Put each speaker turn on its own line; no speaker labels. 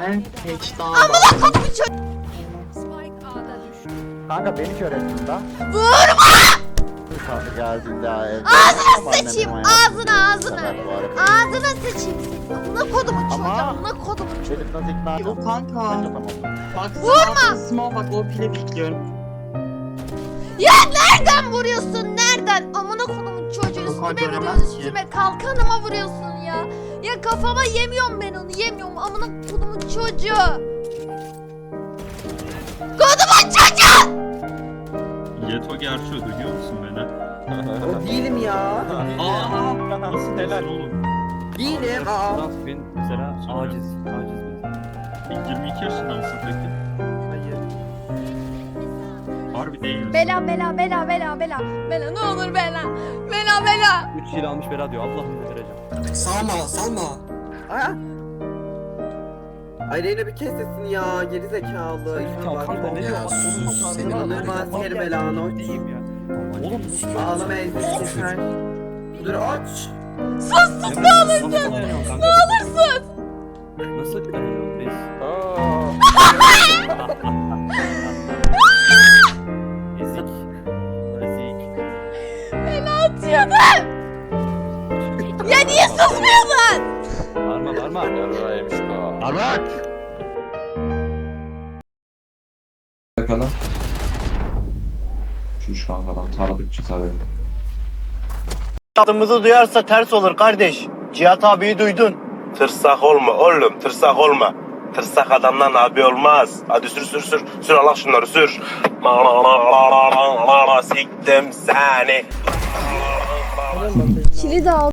Ben hiç daha
Spike A'da düştü.
Kanka beni kör ettin lan.
Kanka geldiğinde ya evde.
Ağzına sıçayım ağzına ağzına. Ağzına sıçayım. Amına kodumun çocuğu
Ama-
amına kodumun çocuğu.
Çelik nasıl ikna edin?
O kanka.
Tamam.
Bak Vurma. Small bak o pile bekliyorum.
Ya nereden vuruyorsun nereden? Amına kodumun çocuğu üstüme vuruyorsun üstüme kalkanıma vuruyorsun ya. Ya kafama yemiyorum ben onu yemiyorum amına kodumun çocuğu. Kodumun çocuğu!
Yeto gerçi duyuyor musun beni?
O değilim ya.
Aa, nasıl helal oğlum?
Değilim. Aa.
Ben mesela aciz. Aciz mesela.
22 yaşında mısın peki? Harbi değil misin?
Bela bela bela bela bela. Bela ne olur bela. Bela bela.
3 yıl almış bela diyor. Allah'ım ne vereceğim.
Salma, salma.
Aa. Ay Reyna bir kes sesini ya. Geri zekalı. Bak.
Kanka ne diyor?
Sus, senin
hakkında
Anır
var.
ben seni belanı
ya. Oğlum
Ağlama ezdik keser. Dur aç.
Sus sus ne olursun.
Ne olursun. Nasıl dayanıyorsun biz? Ezik.
Atıyordun. Ya niye susmuyorsun?
Bağırma bağırma.
Bakalım. Şu kankadan tanıdıkça tabii.
Adımızı duyarsa ters olur kardeş. Cihat abiyi duydun. Tırsak olma oğlum tırsak olma. Tırsak adamdan abi olmaz. Hadi sür sür sür. Sür Allah şunları sür. Siktim seni.
Kilidi al.